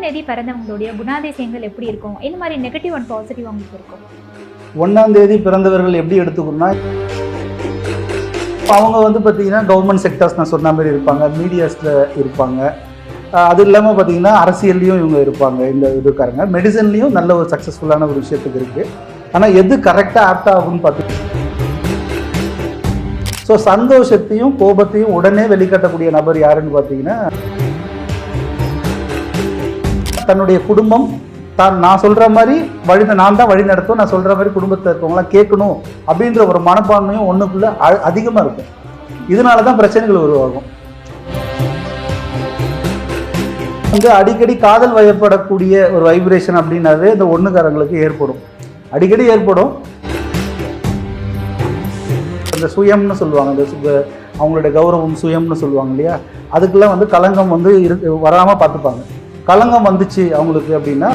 ஒன்றாம் தேதி பிறந்தவங்களுடைய குணாதிசயங்கள் எப்படி இருக்கும்? இந்த மாதிரி நெகட்டிவ் அண்ட் பாசிட்டிவ் அவங்களுக்கு இருக்கும்? ஒன்றாம் தேதி பிறந்தவர்கள் எப்படி எடுத்துக்கணும்னா அவங்க வந்து பார்த்தீங்கன்னா கவர்மெண்ட் செக்டர்ஸ் நான் சொன்ன மாதிரி இருப்பாங்க மீடியாஸில் இருப்பாங்க. அது இல்லாமல் பார்த்தீங்கன்னா அரசியல்லையும் இவங்க இருப்பாங்க இந்த இதுக்காரங்க. மெடிசன்லேயும் நல்ல ஒரு சக்ஸஸ்ஃபுல்லான ஒரு விஷயத்துக்கு இருக்குது ஆனால் எது கரெக்டாக ஆப்ட் ஆகும்னு பார்த்து ஸோ சந்தோஷத்தையும் கோபத்தையும் உடனே வெளிக்காட்டக்கூடிய நபர் யாருன்னு பார்த்தீங்கன்னா தன்னுடைய குடும்பம் தான் நான் சொல்கிற மாதிரி வழி நான் தான் வழி நடத்தும் நான் சொல்கிற மாதிரி குடும்பத்தில் இருக்கவங்களாம் கேட்கணும் அப்படின்ற ஒரு மனப்பான்மையும் ஒன்றுக்குள்ளே அதிகமாக இருக்கும். இதனால தான் பிரச்சனைகள் உருவாகும். வந்து அடிக்கடி காதல் வயப்படக்கூடிய ஒரு வைப்ரேஷன் அப்படின்னாவே இந்த ஒன்றுக்காரங்களுக்கு ஏற்படும். அடிக்கடி ஏற்படும். இந்த சுயம்னு சொல்லுவாங்க இந்த அவங்களுடைய கௌரவம் சுயம்னு சொல்லுவாங்க இல்லையா? அதுக்கெல்லாம் வந்து களங்கம் வந்து இரு வராமல் பார்த்துப்பாங்க. களங்கம் வந்துச்சு அவங்களுக்கு அப்படின்னா.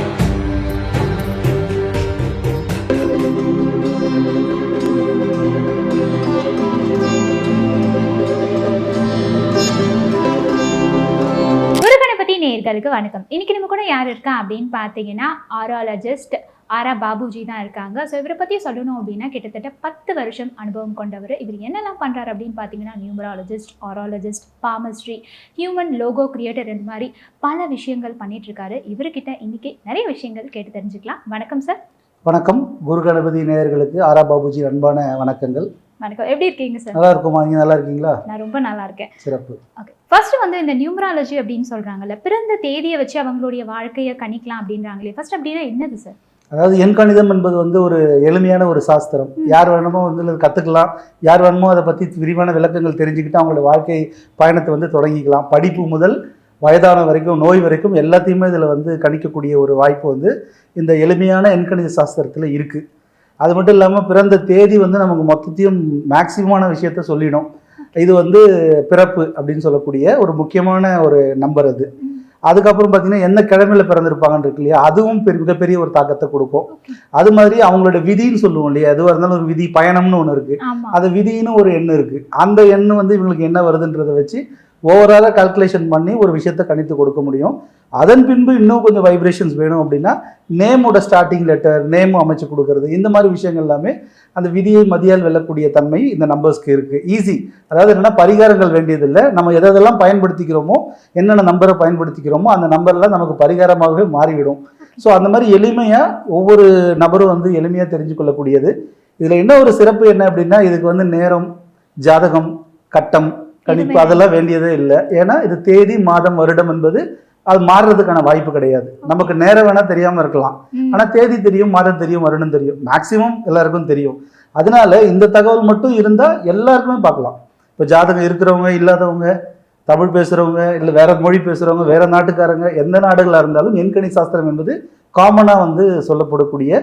நேர்களுக்கு வணக்கம். இன்னைக்கு நம்ம கூட யார் இருக்கா அப்படின்னு பார்த்தீங்கன்னா ஆராலஜிஸ்ட் ஆரா பாபுஜி தான் இருக்காங்க. ஸோ இவரை பற்றி சொல்லணும் அப்படின்னா கிட்டத்தட்ட பத்து வருஷம் அனுபவம் கொண்டவர். இவர் என்னெல்லாம் பண்ணுறாரு அப்படின்னு பார்த்தீங்கன்னா numerologist auralogist palmistry human logo creator இந்த மாதிரி பல விஷயங்கள் பண்ணிட்டு இருக்காரு. இவர்கிட்ட இன்னைக்கு நிறைய விஷயங்கள் கேட்டு தெரிஞ்சுக்கலாம். வணக்கம் சார் வணக்கம். குரு கணபதி நேயர்களுக்கு ஆரா பாபுஜி அன்பான வணக்கங்கள். வணக்கம். எப்படி இருக்கீங்க சார் நல்லா இருக்குமா? நீங்கள் நல்லா இருக்கீங்களா? நான் ரொம்ப நல்லா இருக்கேன். சிறப்பு. ஓகே ஃபர்ஸ்ட் வந்து இந்த நியூமராலஜி அப்படின்னு சொல்றாங்கல்ல பிறந்த தேதியை வச்சு அவங்களுடைய வாழ்க்கையை கணிக்கலாம் அப்படின்றாங்களே. ஃபர்ஸ்ட் அப்படின்னா என்னது சார் அதாவது எண் கணிதம் என்பது வந்து ஒரு எளிமையான ஒரு சாஸ்திரம். யார் வேணுமோ வந்து கற்றுக்கலாம் யார் வேணுமோ அதை பற்றி விரிவான விளக்கங்கள் தெரிஞ்சுக்கிட்டு அவங்களோட வாழ்க்கை பயணத்தை வந்து தொடங்கிக்கலாம். படிப்பு முதல் வயதான வரைக்கும் நோய் வரைக்கும் எல்லாத்தையுமே இதில் வந்து கணிக்கக்கூடிய ஒரு வாய்ப்பு வந்து இந்த எளிமையான எண்கணித சாஸ்திரத்தில் இருக்குது அது மட்டும் இல்லாமல் பிறந்த தேதி வந்து நமக்கு மொத்தத்தையும் மேக்சிமமான விஷயத்த சொல்லிடும். இது வந்து பிறப்பு அப்படின்னு சொல்லக்கூடிய ஒரு முக்கியமான ஒரு நம்பர் அது. அதுக்கப்புறம் பார்த்தீங்கன்னா என்ன கிழமையில பிறந்திருப்பாங்கன்னு இருக்கு இல்லையா? அதுவும் பெரிய மிகப்பெரிய ஒரு தாக்கத்தை கொடுக்கும். அது மாதிரி அவங்களோட விதின்னு சொல்லுவோம் இல்லையா? எதுவாக இருந்தாலும் ஒரு விதி பயணம்னு ஒன்று இருக்கு. அது விதின்னு ஒரு எண் இருக்கு. அந்த எண் வந்து இவங்களுக்கு என்ன வருதுன்றதை வச்சு ஓவராலாக கால்குலேஷன் பண்ணி ஒரு விஷயத்தை கணித்து கொடுக்க முடியும். அதன் பின்பு இன்னும் கொஞ்சம் வைப்ரேஷன்ஸ் வேணும் அப்படின்னா நேமோட ஸ்டார்டிங் லெட்டர் நேமும் அமைச்சு கொடுக்கறது இந்த மாதிரி விஷயங்கள் எல்லாமே அந்த விதியை மதியால் வெல்லக்கூடிய தன்மை இந்த நம்பர்ஸ்க்கு இருக்குது ஈஸி அதாவது என்னன்னா பரிகாரங்கள் வேண்டியதில்லை. நம்ம எதை எதெல்லாம் பயன்படுத்திக்கிறோமோ என்னென்ன நம்பரை பயன்படுத்திக்கிறோமோ அந்த நம்பர்லாம் நமக்கு பரிகாரமாகவே மாறிவிடும். ஸோ அந்த மாதிரி எளிமையாக ஒவ்வொரு நபரும் வந்து எளிமையாக தெரிஞ்சு கொள்ளக்கூடியது. இதில் என்ன ஒரு சிறப்பு என்ன அப்படின்னா இதுக்கு வந்து நேரம் ஜாதகம் கட்டம் கணிப்பு எதுவுமே அதெல்லாம் வேண்டியதே இல்லை. ஏன்னா இது தேதி மாதம் வருடம் என்பது அது மாறுறதுக்கான வாய்ப்பு கிடையாது. நமக்கு நேரம் வேணால் தெரியாமல் இருக்கலாம். ஆனால் தேதி தெரியும் மாதம் தெரியும் வருடம் தெரியும். மேக்ஸிமம் எல்லாருக்கும் தெரியும். அதனால இந்த தகவல் மட்டும் இருந்தால் எல்லாருக்குமே பார்க்கலாம். இப்போ ஜாதகம் இருக்கிறவங்க இல்லாதவங்க தமிழ் பேசுகிறவங்க இல்லை வேற மொழி பேசுகிறவங்க வேற நாட்டுக்காரங்க எந்த நாடுகளாக இருந்தாலும் எண்கணி சாஸ்திரம் என்பது காமனாக வந்து சொல்லப்படக்கூடிய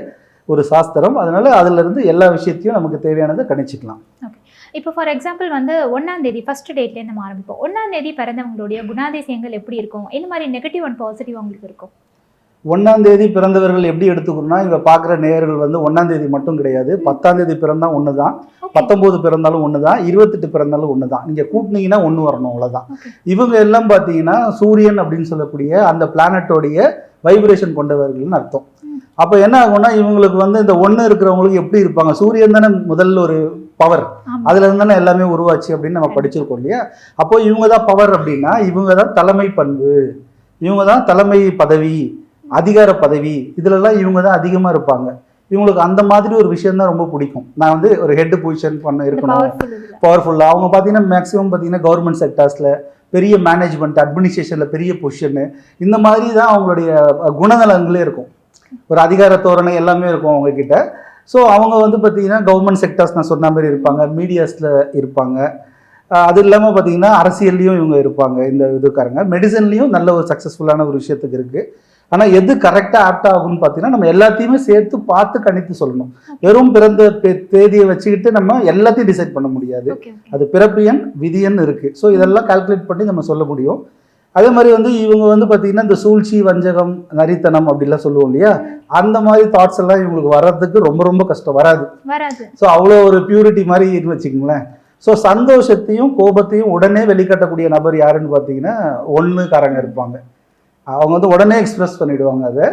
ஒரு சாஸ்திரம். அதனால அதுல இருந்து எல்லா விஷயத்தையும் நமக்கு தேவையானதை கணிச்சிக்கலாம். இப்போ ஃபார் எக்ஸாம்பிள் வந்து ஒன்றாம் தேதி ஃபர்ஸ்ட் டேட்லேருந்து நம்ம ஆரம்பிப்போம். ஒன்றாம் தேதி பிறந்தவங்களுடைய குணாதிசயங்கள் எப்படி இருக்கும்? இந்த மாதிரி நெகட்டிவ் அண்ட் பாசிட்டிவ் அவங்களுக்கு இருக்கும்? ஒன்றாம் தேதி பிறந்தவர்கள் எப்படி எடுத்துக்கணும்னா இங்க பார்க்குற நேயர்கள் வந்து ஒன்றாம் தேதி மட்டும் கிடையாது. பத்தாம் தேதி பிறந்தா ஒன்று தான். பத்தொம்போது பிறந்தாலும் ஒன்று தான் இருபத்தெட்டு பிறந்தாலும் ஒன்று தான் நீங்கள் கூட்டினீங்கன்னா ஒன்று வரணும் அவ்வளோதான். இவங்க எல்லாம் பார்த்தீங்கன்னா சூரியன் அப்படின்னு சொல்லக்கூடிய அந்த பிளானட்டோடைய வைப்ரேஷன் கொண்டவர்கள்னு அர்த்தம். அப்போ என்ன ஆகும்னா இவங்களுக்கு வந்து இந்த ஒன்று இருக்கிறவங்களுக்கு எப்படி இருப்பாங்க? சூரியன் தானே முதல்ல ஒரு பவர் அதுல இருந்து தானே எல்லாமே உருவாச்சு அப்படின்னு நம்ம படிச்சிருக்கோம் இல்லையா? அப்போ இவங்க தான் பவர் அப்படின்னா இவங்க தான் தலைமை பண்பு. இவங்க தான் தலைமை பதவி அதிகார பதவி. இதுலலாம் இவங்க தான் அதிகமாக இருப்பாங்க. இவங்களுக்கு அந்த மாதிரி ஒரு விஷயம் தான் ரொம்ப பிடிக்கும். நான் வந்து ஒரு ஹெட் பொசிஷன் பண்ண இருக்கணும். பவர்ஃபுல் இதில். பவர்ஃபுல்லாக அவங்க பார்த்தீங்கன்னா மேக்ஸிமம் பார்த்தீங்கன்னா கவர்மெண்ட் செக்டார்ஸில் பெரிய மேனேஜ்மெண்ட் அட்மினிஸ்ட்ரேஷனில் பெரிய பொசிஷனு இந்த மாதிரி தான் அவங்களுடைய குணநலங்களே இருக்கும். ஒரு அதிகார தோரணை எல்லாமே இருக்கும் அவங்க கிட்ட ஸோ அவங்க வந்து பார்த்தீங்கன்னா கவர்மெண்ட் செக்டார்ஸ் நான் சொன்ன மாதிரி இருப்பாங்க மீடியாஸில் இருப்பாங்க. அது இல்லாமல் பார்த்தீங்கன்னா அரசியல்லையும் இவங்க இருப்பாங்க இந்த இதுக்காரங்க. மெடிசன்லேயும் நல்ல ஒரு சக்ஸஸ்ஃபுல்லான ஒரு விஷயத்துக்கு இருக்குது ஆனால் எது கரெக்டாக ஆப்ட் ஆகும்னு பார்த்தீங்கன்னா நம்ம எல்லாத்தையுமே சேர்த்து பார்த்து கணித்து சொல்லணும். வெறும் பிறந்த தேதியை வச்சுக்கிட்டு நம்ம எல்லாத்தையும் டிசைட் பண்ண முடியாது. அது பிறப்பு எண் விதி எண் இருக்கு. ஸோ இதெல்லாம் கால்குலேட் பண்ணி நம்ம சொல்ல முடியும். அதே மாதிரி வந்து இவங்க வந்து பார்த்தீங்கன்னா இந்த சூழ்ச்சி வஞ்சகம் நரித்தனம் அப்படிலாம் சொல்லுவோம் இல்லையா? அந்த மாதிரி தாட்ஸ் எல்லாம் இவங்களுக்கு வர்றதுக்கு ரொம்ப ரொம்ப கஷ்டம். வராது. ஸோ அவ்வளோ ஒரு பியூரிட்டி மாதிரி வச்சுக்கோங்களேன். ஸோ சந்தோஷத்தையும் கோபத்தையும் உடனே வெளிக்காட்டக்கூடிய நபர் யாருன்னு பார்த்தீங்கன்னா ஒன்றுக்காரங்க இருப்பாங்க. அவங்க வந்து உடனே எக்ஸ்பிரஸ் பண்ணிடுவாங்க அதை.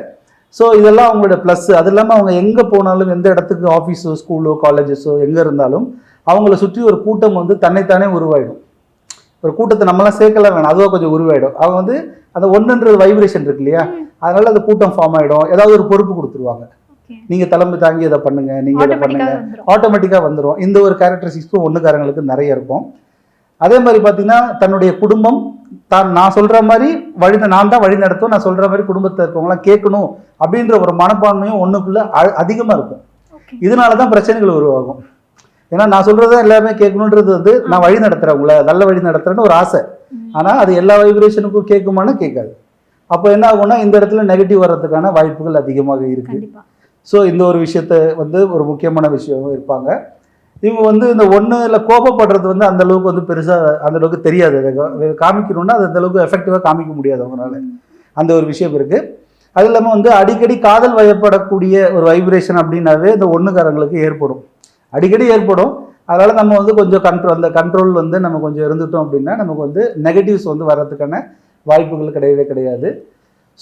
ஸோ இதெல்லாம் அவங்களோட ப்ளஸ் அது இல்லாமல் அவங்க எங்கே போனாலும் எந்த இடத்துக்கு ஆஃபீஸோ ஸ்கூலோ காலேஜஸோ எங்கே இருந்தாலும் அவங்கள சுற்றி ஒரு கூட்டம் வந்து தன்னைத்தானே உருவாயிடும். ஒரு கூட்டத்தை நம்மளாம் சேர்க்கலாம் வேணாம். அதுவாக கொஞ்சம் உருவாயிடும். அவங்க வந்து அந்த ஒன்றுன்றது வைப்ரேஷன் இருக்கு இல்லையா? அதனால அந்த கூட்டம் ஃபார்ம் ஆகிடும் ஏதாவது ஒரு பொறுப்பு கொடுத்துருவாங்க. ஓகே. நீங்கள் தலைமை தாங்கி இதை பண்ணுங்க நீங்கள் இதை பண்ணுங்க. ஆட்டோமேட்டிக்காக வந்துடும் இந்த ஒரு கேரக்டரிஸ்டிக்ஸும் ஒன்றுக்காரங்களுக்கு நிறைய இருக்கும். அதே மாதிரி பார்த்தீங்கன்னா தன்னுடைய குடும்பம் தான் நான் சொல்கிற மாதிரி வழி நான் தான் வழி நடத்தும் நான் சொல்கிற மாதிரி குடும்பத்தில் இருக்கவங்களாம் கேட்கணும் அப்படின்ற ஒரு மனப்பான்மையும் ஒன்றுக்குள்ளே அதிகமாக இருக்கும். இதனால தான் பிரச்சனைகள் உருவாகும். ஏன்னா நான் சொல்கிறத எல்லாமே கேட்கணுன்றது வந்து நான் வழி நடத்துகிறேன் உங்களை நல்ல வழி நடத்துகிறேன்னு ஒரு ஆசை. ஆனால் அது எல்லா வைப்ரேஷனுக்கும் கேட்குமான்னு கேட்காது. அப்போ என்ன ஆகும்னா இந்த இடத்துல நெகட்டிவ் வர்றதுக்கான வாய்ப்புகள் அதிகமாக இருக்குது ஸோ இந்த ஒரு விஷயத்த வந்து ஒரு முக்கியமான விஷயம் இருப்பாங்க. இவங்க வந்து இந்த ஒன்றுல கோபப்படுறது வந்து அந்த அளவுக்கு வந்து பெருசாக அந்த அளவுக்கு தெரியாது. அதை காமிக்கணும்னா அது அந்த அளவுக்கு எஃபெக்டிவாக காமிக்க முடியாது அவங்களால. அந்த ஒரு விஷயம் இருக்குது அது இல்லாமல் வந்து அடிக்கடி காதல் வயப்படக்கூடிய ஒரு வைப்ரேஷன் அப்படின்னாவே இந்த ஒன்றுக்காரங்களுக்கு ஏற்படும். அடிக்கடி ஏற்படும். அதனால் நம்ம வந்து கொஞ்சம் கண்ட்ரோல் அந்த கண்ட்ரோல் வந்து நம்ம கொஞ்சம் இருந்துட்டோம் அப்படின்னா நமக்கு வந்து நெகட்டிவ்ஸ் வந்து வர்றதுக்கான வாய்ப்புகள் கிடையவே கிடையாது.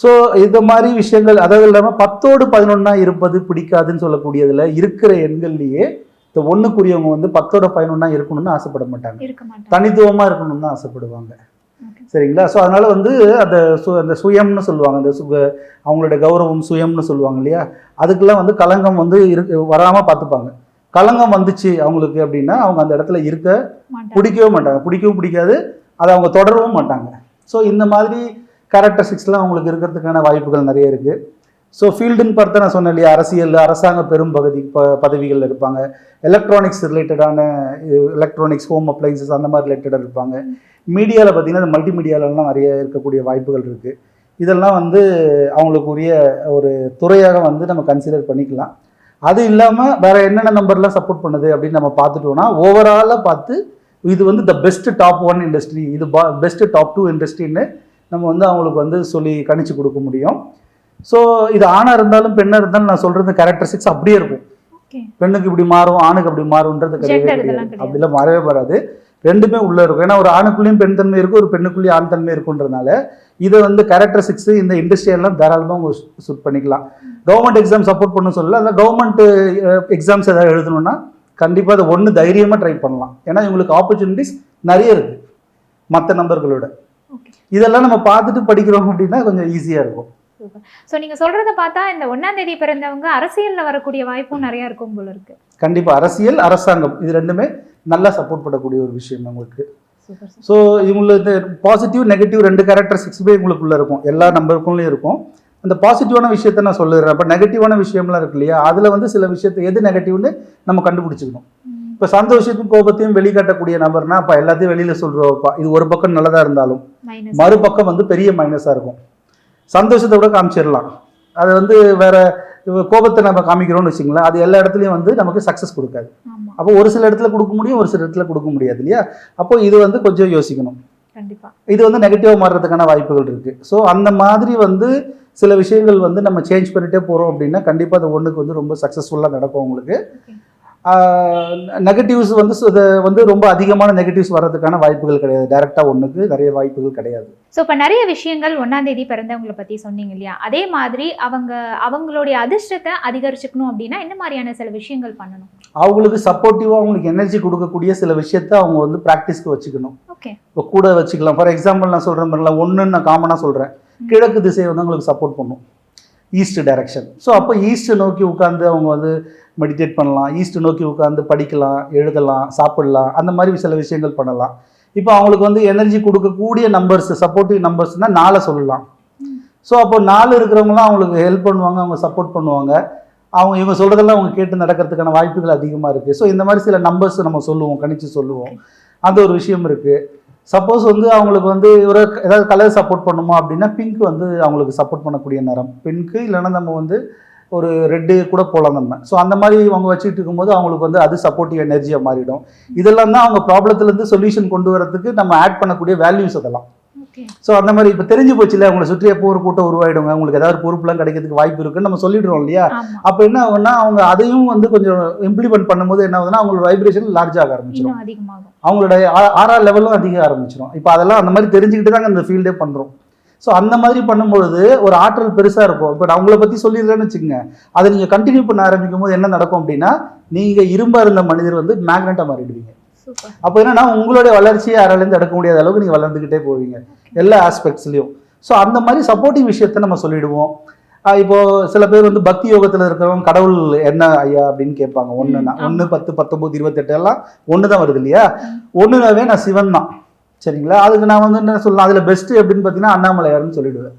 ஸோ இந்த மாதிரி விஷயங்கள் அதாவது இல்லாமல் பத்தோடு பதினொன்னா இருப்பது பிடிக்காதுன்னு சொல்லக்கூடியதில் இருக்கிற எண்கள்லேயே இந்த ஒன்றுக்குரியவங்க வந்து பத்தோட பதினொன்னா இருக்கணும்னு ஆசைப்பட மாட்டாங்க. தனித்துவமாக இருக்கணும்னு தான் ஆசைப்படுவாங்க. சரிங்களா? ஸோ அதனால வந்து அந்த சு அந்த சுயம்னு சொல்லுவாங்க. அந்த சுக அவங்களோட கௌரவம் சுயம்னு சொல்லுவாங்க இல்லையா? அதுக்கெல்லாம் வந்து களங்கம் வந்து இருக்கு வராமல் பார்த்துப்பாங்க. களங்கம் வந்துச்சு அவங்களுக்கு அப்படின்னா அவங்க அந்த இடத்துல இருக்க பிடிக்கவே மாட்டாங்க. பிடிக்கவும் பிடிக்காது அதை அவங்க தொடரவும் மாட்டாங்க. ஸோ இந்த மாதிரி கேரக்டரிஸ்டிக்ஸ்லாம் அவங்களுக்கு இருக்கிறதுக்கான வாய்ப்புகள் நிறைய இருக்குது ஸோ ஃபீல்டுன்னு பார்த்தா நான் சொன்னேன் இல்லையா அரசியல் அரசாங்க பெரும் பகுதி ப பதவிகளில் இருப்பாங்க. எலக்ட்ரானிக்ஸ் ரிலேட்டடான எலக்ட்ரானிக்ஸ் ஹோம் அப்ளைன்சஸ் அந்த மாதிரி ரிலேட்டடாக இருப்பாங்க. மீடியாவில் பார்த்தீங்கன்னா இந்த மல்டி மீடியாலலாம் நிறைய இருக்கக்கூடிய வாய்ப்புகள் இருக்குது இதெல்லாம் வந்து அவங்களுக்கு உரிய ஒரு துறையாக வந்து நம்ம கன்சிடர் பண்ணிக்கலாம். அது இல்லாமல் வேற என்னென்ன நம்பர்லாம் சப்போர்ட் பண்ணுது அப்படின்னு நம்ம பார்த்துட்டோம்னா ஓவராலாக பார்த்து இது வந்து the best top one industry இது பெஸ்ட் டாப் டூ இண்டஸ்ட்ரின்னு நம்ம வந்து அவங்களுக்கு வந்து சொல்லி கணிச்சு கொடுக்க முடியும். ஸோ இது ஆணாக இருந்தாலும் பெண்ணாக இருந்தாலும் நான் சொல்கிறது கேரக்டரிஸ்டிக்ஸ் அப்படியே இருக்கும். பெண்ணுக்கு இப்படி மாறும் ஆணுக்கு அப்படி மாறும்ன்றது கிடையாது. அப்படிலாம் மாறவே வராது ரெண்டுமே உள்ள இருக்கும். ஏன்னா ஒரு ஆணுக்குள்ளேயும் பெண் தன்மை இருக்கும் ஒரு பெண்ணுக்குள்ளேயும் ஆண் தன்மை இருக்குன்றதுனால இதை வந்து கேரக்டரிஸ்டிக்ஸ் இந்த இண்டஸ்ட்ரியெல்லாம் தாராளமாக அவங்க சூட் பண்ணிக்கலாம். கவர்மெண்ட் எக்ஸாம் சப்போர்ட் பண்ண சொல்லல. அந்த கவர்மெண்ட் எக்ஸாம்ஸ் ஏதாவது எழுதணும்னா கண்டிப்பாக அதை ஒன்று தைரியமாக ட்ரை பண்ணலாம். ஏன்னா இவங்களுக்கு ஆப்பர்ச்சுனிட்டிஸ் நிறைய இருக்குது மற்ற நம்பர்களோட இதெல்லாம் நம்ம பார்த்துட்டு படிக்கிறோம் அப்படின்னா கொஞ்சம் ஈஸியாக இருக்கும். சூப்பர் ஸோ நீங்க சொல்றத பார்த்தா இந்த ஒன்னாம் தேதி பிறந்தவங்க அரசியல்ல வரக்கூடிய வாய்ப்பும் நிறைய இருக்கும் போல இருக்கு. கண்டிப்பாக அரசியல் அரசாங்கம் இது ரெண்டுமே நல்லா சப்போர்ட் பண்ணக்கூடிய ஒரு விஷயம் உங்களுக்கு. ஸோ இவங்களுக்கு பாசிட்டிவ் நெகட்டிவ் ரெண்டு கேரக்டரிஸ்டிக்ஸுமே உங்களுக்குள்ள இருக்கும். எல்லா நம்பருக்குள்ளேயும் இருக்கும். அந்த பாசிட்டிவான விஷயத்த நான் சொல்லிடுறேன். அப்போ நெகட்டிவான விஷயம்லாம் இருக்கு இல்லையா? அதில் வந்து சில விஷயத்தை எது நெகட்டிவ்னு நம்ம கண்டுபிடிச்சிக்கணும். இப்போ சந்தோஷத்தையும் கோபத்தையும் வெளிக்காட்டக்கூடிய நபர்னா அப்போ எல்லாத்தையும் வெளியில் சொல்கிறோம்ப்பா இது ஒரு பக்கம் நல்லதாக இருந்தாலும் மறுபக்கம் வந்து பெரிய மைனஸாக இருக்கும். சந்தோஷத்தை கூட காமிச்சிடலாம். அது வந்து வேற கோபத்தை நம்ம காமிக்கிறோம்னு வச்சுங்களேன் அது எல்லா இடத்துலையும் வந்து நமக்கு சக்ஸஸ் கொடுக்காது. அப்போ ஒரு சில இடத்துல கொடுக்க முடியும் ஒரு சில இடத்துல கொடுக்க முடியாது இல்லையா? அப்போ இது வந்து கொஞ்சம் யோசிக்கணும். கண்டிப்பா. இது வந்து நெகட்டிவாக மாறுறதுக்கான வாய்ப்புகள் இருக்குது ஸோ அந்த மாதிரி வந்து சில விஷயங்கள் வந்து நம்ம சேஞ்ச் பண்ணிட்டே போகிறோம் அப்படின்னா கண்டிப்பாக அது ஒன்றுக்கு வந்து ரொம்ப சக்ஸஸ்ஃபுல்லாக நடக்கும் உங்களுக்கு. நெகட்டிவ்ஸ் வந்து வந்து ரொம்ப அதிகமான நெகட்டிவ்ஸ் வர்றதுக்கான வாய்ப்புகள் கிடையாது. டைரெக்டாக ஒன்றுக்கு நிறைய வாய்ப்புகள் கிடையாது. ஸோ இப்போ நிறைய விஷயங்கள் ஒன்னாம் தேதி பிறந்தவங்களை பத்தி சொன்னீங்க இல்லையா? அதே மாதிரி அவங்க அவங்களுடைய அதிர்ஷ்டத்தை அதிகரிச்சுக்கணும் அப்படின்னா என்ன மாதிரியான சில விஷயங்கள் பண்ணணும்? அவங்களுக்கு சப்போர்ட்டிவாக அவங்களுக்கு எனர்ஜி கொடுக்கக்கூடிய சில விஷயத்த அவங்க வந்து ப்ராக்டிஸ்க்கு வச்சுக்கணும். ஓகே இப்போ கூட வச்சுக்கலாம். ஃபார் எக்ஸாம்பிள் நான் சொல்கிறேன் பாருங்களா ஒன்றுன்னு நான் காமனாக சொல்கிறேன் கிழக்கு திசை வந்து அவங்களுக்கு சப்போர்ட் பண்ணும். ஈஸ்ட் டைரக்ஷன் ஸோ அப்போ ஈஸ்ட் நோக்கி உட்காந்து அவங்க வந்து மெடிடேட் பண்ணலாம். ஈஸ்ட் நோக்கி உட்காந்து படிக்கலாம் எழுதலாம் சாப்பிடலாம். அந்த மாதிரி சில விஷயங்கள் பண்ணலாம். இப்போ அவங்களுக்கு வந்து எனர்ஜி கொடுக்கக்கூடிய நம்பர்ஸ் சப்போர்ட்டிவ் நம்பர்ஸ்னால் நாளை சொல்லலாம். ஸோ அப்போ நாலு இருக்கிறவங்களாம் அவங்களுக்கு ஹெல்ப் பண்ணுவாங்க அவங்க சப்போர்ட் பண்ணுவாங்க. அவங்க இவங்க சொல்கிறதெல்லாம் அவங்க கேட்டு நடக்கிறதுக்கான வாய்ப்புகள் அதிகமாக இருக்குது ஸோ இந்த மாதிரி சில நம்பர்ஸ் நம்ம சொல்லுவோம் கணிச்சு சொல்லுவோம். அந்த ஒரு விஷயம் இருக்குது சப்போஸ் வந்து அவங்களுக்கு வந்து ஒரு ஏதாவது கலர் சப்போர்ட் பண்ணுமா அப்படின்னா பிங்க் வந்து அவங்களுக்கு சப்போர்ட் பண்ணக்கூடிய நிறம். பிங்க்கு இல்லைன்னா நம்ம வந்து ஒரு ரெட்டு கூட போகலாம் நம்ம. ஸோ அந்த மாதிரி அவங்க வச்சுட்டு இருக்கும்போது அவங்களுக்கு வந்து அது சப்போர்ட்டிவ் எனர்ஜியாக மாறிடும். இதெல்லாம் தான் அவங்க ப்ராப்ளத்துலேருந்து சொல்யூஷன் கொண்டு வரதுக்கு நம்ம ஆட் பண்ணக்கூடிய வேல்யூஸ் அதெல்லாம். ஸோ அந்த மாதிரி இப்போ தெரிஞ்சு போச்சுல உங்களை சுற்றி எப்போ ஒரு கூட்டம் உருவாயிடுங்க. உங்களுக்கு ஏதாவது பொறுப்புலாம் கிடைக்கிறதுக்கு வாய்ப்பு இருக்குன்னு நம்ம சொல்லிடுறோம் இல்லையா? அப்போ என்ன ஆகும்னா அவங்க அதையும் வந்து கொஞ்சம் இம்ப்ளிமெண்ட் பண்ணும்போது என்ன ஆகுதுன்னா அவங்களோட வைப்ரேஷன் லார்ஜ் ஆக ஆரம்பிச்சிடும் அவங்களோட ஆ- ஆறாம் லெவலும் அதிக ஆரம்பிச்சிடும் இப்போ அதெல்லாம் அந்த மாதிரி தெரிஞ்சுக்கிட்டு தாங்க இந்த ஃபீல்டே பண்ணுறோம் ஸோ அந்த மாதிரி பண்ணும்பொழுது ஒரு ஆற்றல் பெருசாக இருக்கும். இப்போ நான் உங்களை பற்றி சொல்லிடுறேன்னு வச்சுக்கோங்க. அதை நீங்கள் கண்டினியூ பண்ண ஆரம்பிக்கும் போது என்ன நடக்கும் அப்படின்னா நீங்கள் இரும்பா இருந்த மனிதர் வந்து மேக்னெட்டாக மாறிடுவீங்க. அப்போ என்னன்னா உங்களுடைய வளர்ச்சியை யாராலேருந்து தடுக்க முடியாத அளவுக்கு நீங்கள் வளர்ந்துக்கிட்டே போவீங்க. எல்லா ஆஸ்பெக்ட்ஸ்லையும் ஸோ அந்த மாதிரி சப்போர்ட்டிவ் விஷயத்த நம்ம சொல்லிடுவோம். ஆஹ் இப்போ சில பேர் வந்து பக்தி யோகத்தில் இருக்கிறவங்க கடவுள் என்ன ஐயா அப்படின்னு கேட்பாங்க. ஒன்றுனா. ஒன்று பத்து பத்தொம்போது இருபத்தெட்டு எல்லாம் ஒன்று தான் வருது இல்லையா? ஒன்றுனாவே நான் சிவன் தான் சரிங்களா? அதுக்கு நான் வந்து என்ன சொல்லலாம் அதில் பெஸ்ட்டு அப்படின்னு பார்த்தீங்கன்னா அண்ணாமலையார்னு சொல்லிடுவேன்.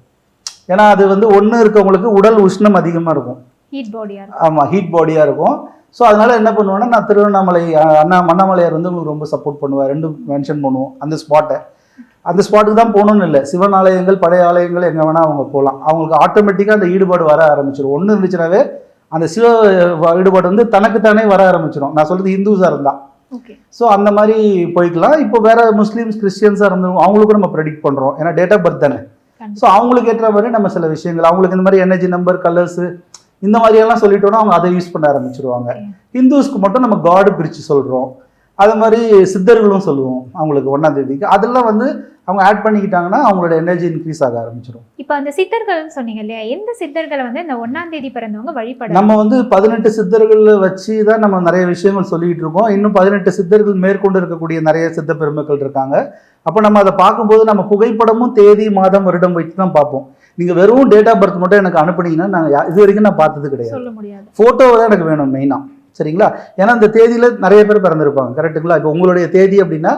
ஏன்னா அது வந்து ஒன்று இருக்கவங்களுக்கு உடல் உஷ்ணம் அதிகமாக இருக்கும். ஹீட் பாடியா இருக்கும். ஆமாம் ஹீட் பாடியாக இருக்கும். ஸோ அதனால என்ன பண்ணுவேன்னா நான் திருவண்ணாமலை அண்ணா அண்ணாமலையார் வந்து உங்களுக்கு ரொம்ப சப்போர்ட் பண்ணுவார். ரெண்டும் மென்ஷன் பண்ணுவோம் அந்த ஸ்பாட்டை அந்த ஸ்பாட்டுக்கு தான் போகணும்னு இல்லை. சிவன் ஆலயங்கள் பழைய ஆலயங்கள் எங்கே வேணால் அவங்க போகலாம். அவங்களுக்கு ஆட்டோமேட்டிக்காக அந்த ஈடுபாடு வர ஆரம்பிச்சிடும் ஒன்று இருந்துச்சுனாவே அந்த சிவ ஈடுபாடு வந்து தனக்குத்தானே வர ஆரம்பிச்சிடும் நான் சொல்கிறது ஹிந்துஸாக இருந்தால் ஸோ அந்த மாதிரி போய்க்கலாம். இப்போ வேற முஸ்லீம்ஸ் கிறிஸ்டியன்ஸாக இருந்தவங்க அவங்களுக்கும் நம்ம ப்ரெடிக்ட் பண்ணுறோம் ஏன்னா டேட் ஆஃப் பர்த் தானே. ஸோ அவங்களுக்கு ஏற்ற மாதிரி நம்ம சில விஷயங்கள் அவங்களுக்கு இந்த மாதிரி எனர்ஜி நம்பர் கலர்ஸ் இந்த மாதிரி எல்லாம் சொல்லிட்டோம்னா அவங்க அதை யூஸ் பண்ண ஆரம்பிச்சிருவாங்க. ஹிந்துஸ்க்கு மட்டும் நம்ம காடு பிரித்து சொல்கிறோம் அது மாதிரி சித்தர்களும் சொல்லுவோம் அவங்களுக்கு ஒன்றாம் தேதிக்கு. அதெல்லாம் வந்து அவங்க ஆட் பண்ணிக்கிட்டாங்கன்னா அவங்களோட எனர்ஜி இன்க்ரீஸ் ஆக ஆரம்பிச்சிடும் இப்போ அந்த சித்தர்கள் சொன்னீங்க இல்லையா? எந்த சித்தர்களை வந்து இந்த ஒன்னாம் தேதி பிறந்தவங்க வழிபட நம்ம வந்து பதினெட்டு சித்தர்கள் வச்சு தான் நம்ம நிறைய விஷயங்கள் சொல்லிட்டு இருக்கோம். இன்னும் பதினெட்டு சித்தர்கள் மேற்கொண்டு இருக்கக்கூடிய நிறைய சித்த பெருமக்கள் இருக்காங்க. அப்போ நம்ம அதை பார்க்கும்போது நம்ம புகைப்படமும் தேதி மாதம் வருடம் வச்சு தான் பார்ப்போம். நீங்கள் வெறும் டேட் ஆஃப் பர்த் மட்டும் எனக்கு அனுப்புனீங்கன்னா நான் இது வரைக்கும் நான் பார்த்தது கிடையாது. சொல்ல முடியாது. ஃபோட்டோவை தான் எனக்கு வேணும் மெயினாக சரிங்களா? ஏன்னா இந்த தேதியில் நிறைய பேர் பிறந்திருப்பாங்க. கரெக்ட்டுங்களா இப்போ உங்களுடைய தேதி அப்படின்னா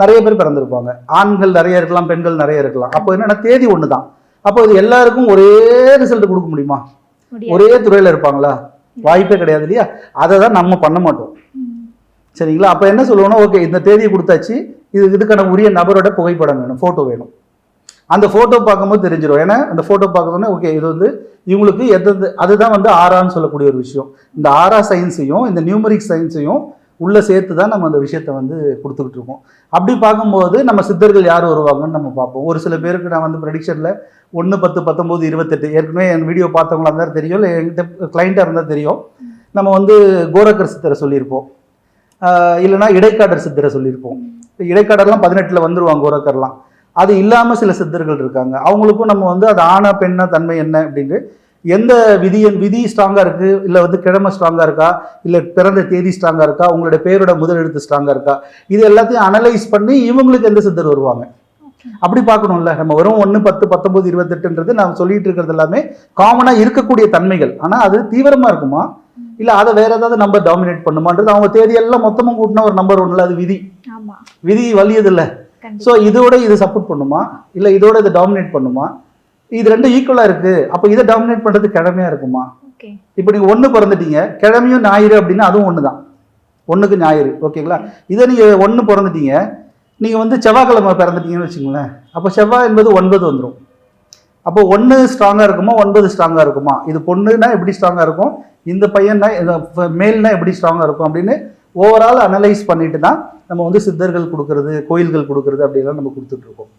நிறைய பேர் பிறந்திருப்பாங்க. ஆண்கள் நிறைய இருக்கலாம் பெண்கள் நிறைய இருக்கலாம். அப்போ என்னன்னா தேதி ஒன்று தான் அப்போ இது எல்லாருக்கும் ஒரே ரிசல்ட் கொடுக்க முடியுமா? ஒரே துறையில் இருப்பாங்களா? வாய்ப்பே கிடையாது இல்லையா? அதை தான் நம்ம பண்ண மாட்டோம். சரிங்களா? அப்போ என்ன சொல்லுவோம்னா ஓகே இந்த தேதியை கொடுத்தாச்சு. இது இதுக்கான உரிய நபரோட புகைப்படம் வேணும் ஃபோட்டோ வேணும். அந்த ஃபோட்டோ பார்க்கும்போது தெரிஞ்சிடும். ஏன்னா அந்த ஃபோட்டோ பார்க்கறதுனே ஓகே இது வந்து இவங்களுக்கு எந்தெந்த அதுதான் வந்து ஆறான்னு சொல்லக்கூடிய ஒரு விஷயம். இந்த ஆறா சயின்ஸையும் இந்த நியூமரிக் சயின்ஸையும் உள்ளே சேர்த்து தான் நம்ம அந்த விஷயத்தை வந்து கொடுத்துக்கிட்டு இருக்கோம். அப்படி பார்க்கும்போது நம்ம சித்தர்கள் யார் வருவாங்கன்னு நம்ம பார்ப்போம். ஒரு சில பேருக்கு நான் வந்து ப்ரெடிக்ஷனில் ஒன்று பத்து பத்தொம்போது இருபத்தெட்டு ஏற்கனவே என் வீடியோ பார்த்தவங்களா இருந்தால் தெரியும் இல்லை என்கிட்ட கிளைண்ட்டாக இருந்தால் தெரியும். நம்ம வந்து கோரக்கர் சித்தரை சொல்லியிருப்போம். இல்லைனா இல்லைன்னா இடைக்காடர் சித்தரை சொல்லியிருப்போம். இடைக்காடர்லாம் பதினெட்டில் வந்துடுவாங்க கோரக்கர்லாம். அது இல்லாமல் சில சித்தர்கள் இருக்காங்க. அவங்களுக்கும் நம்ம வந்து அது ஆணா பெண்ணா தன்மை என்ன அப்படின்ட்டு எந்த விதியின் விதி ஸ்ட்ராங்காக இருக்குது இல்லை வந்து கிழமை ஸ்ட்ராங்காக இருக்கா? இல்லை பிறந்த தேதி ஸ்ட்ராங்காக இருக்கா? உங்களுடைய பேரோட முதல் எழுத்து ஸ்ட்ராங்காக இருக்கா? இது எல்லாத்தையும் அனலைஸ் பண்ணி இவங்களுக்கு எந்த சித்தர் வருவாங்க. அப்படி பார்க்கணும்ல. நம்ம வெறும் ஒன்று பத்து பத்தொன்பது இருபத்தெட்டுன்றது நான் சொல்லிட்டு இருக்கிறது எல்லாமே காமனாக இருக்கக்கூடிய தன்மைகள். ஆனால் அது தீவிரமாக இருக்குமா? இல்லை அதை வேற ஏதாவது நம்பர் டாமினேட் பண்ணுமான்றது அவங்க தேதியெல்லாம் மொத்தமாக கூட்டினா ஒரு நம்பர் ஒன்றுல அது விதி. விதி வலியதில்ல. கண்டிப்பா. ஸோ இதோட இது சப்போர்ட் பண்ணுமா? இல்லை இதோட இதை டாமினேட் பண்ணுமா? இது ரெண்டும் ஈக்குவலாக இருக்கு. அப்போ இதை டாமினேட் பண்ணுறது கிழமையா இருக்குமா? இப்போ நீங்கள் ஒன்று பிறந்துட்டீங்க. கிழமையும் ஞாயிறு அப்படின்னா அதுவும் ஒன்று தான் ஒன்றுக்கு ஞாயிறு. ஓகேங்களா? இதை நீங்கள் ஒன்று பிறந்துட்டீங்க. நீங்கள் வந்து செவ்வாய்க்கிழமை பிறந்துட்டீங்கன்னு வச்சுங்களேன் அப்போ செவ்வாய் என்பது ஒன்பது வந்துடும் அப்போ ஒன்று ஸ்ட்ராங்காக இருக்குமா? ஒன்பது ஸ்ட்ராங்காக இருக்குமா? இது பொண்ணுனா எப்படி ஸ்ட்ராங்காக இருக்கும்? இந்த பையன்னா மேல்னா எப்படி ஸ்ட்ராங்காக இருக்கும்? அப்படின்னு ஓவரால் அனலைஸ் பண்ணிட்டு தான் நம்ம வந்து சித்தர்கள் கொடுக்கறது கோயில்கள் கொடுக்கறது அப்படிலாம் நம்ம கொடுத்துட்ருக்கோம்